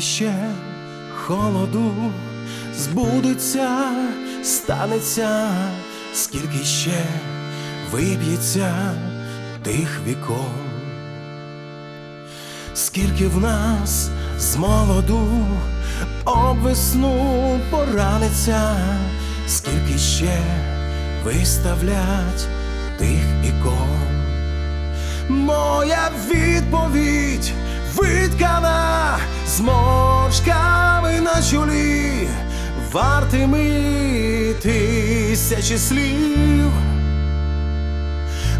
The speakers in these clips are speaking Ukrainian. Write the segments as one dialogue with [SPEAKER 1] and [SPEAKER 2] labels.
[SPEAKER 1] ще холоду збудеться, станеться, скільки ще виб'ється тих віков, скільки в нас з молоду об весну пораниться, скільки ще виставлять тих ікон. Моя відповідь виткана зморшками на чолі, вартими тисячі слів.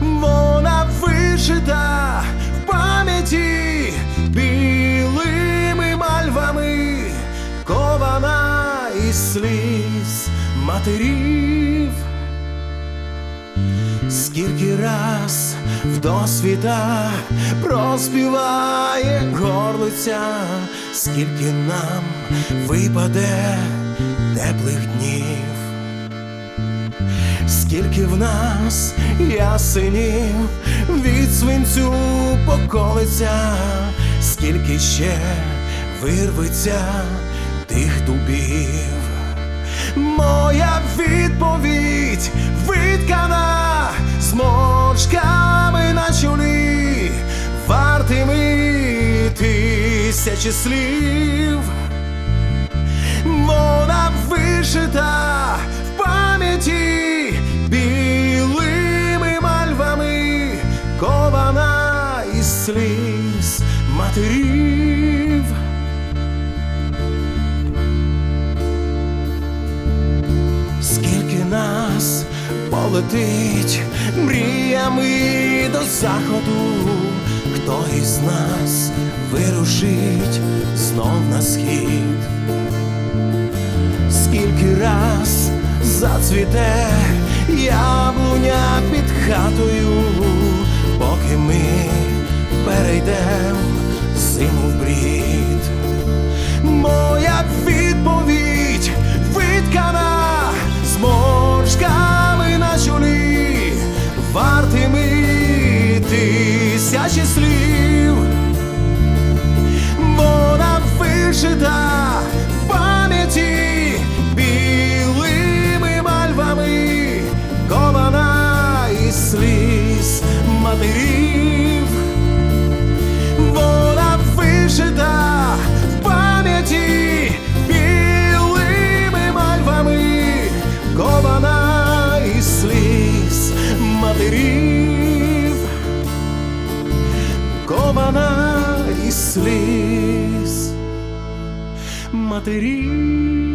[SPEAKER 1] Вона вишита в пам'яті білими мальвами, кована із сліз матерів. Скільки раз в досвіта проспіває горлиця, скільки нам випаде теплих днів, скільки в нас ясенів від свинцю поколиться, скільки ще вирветься тих дубів. Моя відповідь тисячі слів. Вона вишита в пам'яті білими мальвами, кована із сліз матерів. Скільки нас полетить мріями до заходу, хто із нас вирушить знов на схід, скільки раз зацвіте яблуня під хатою, поки тисячі слів. Вона вишита в пам'яті білими мальвами, кована із сліз матерів. Сліз матерів.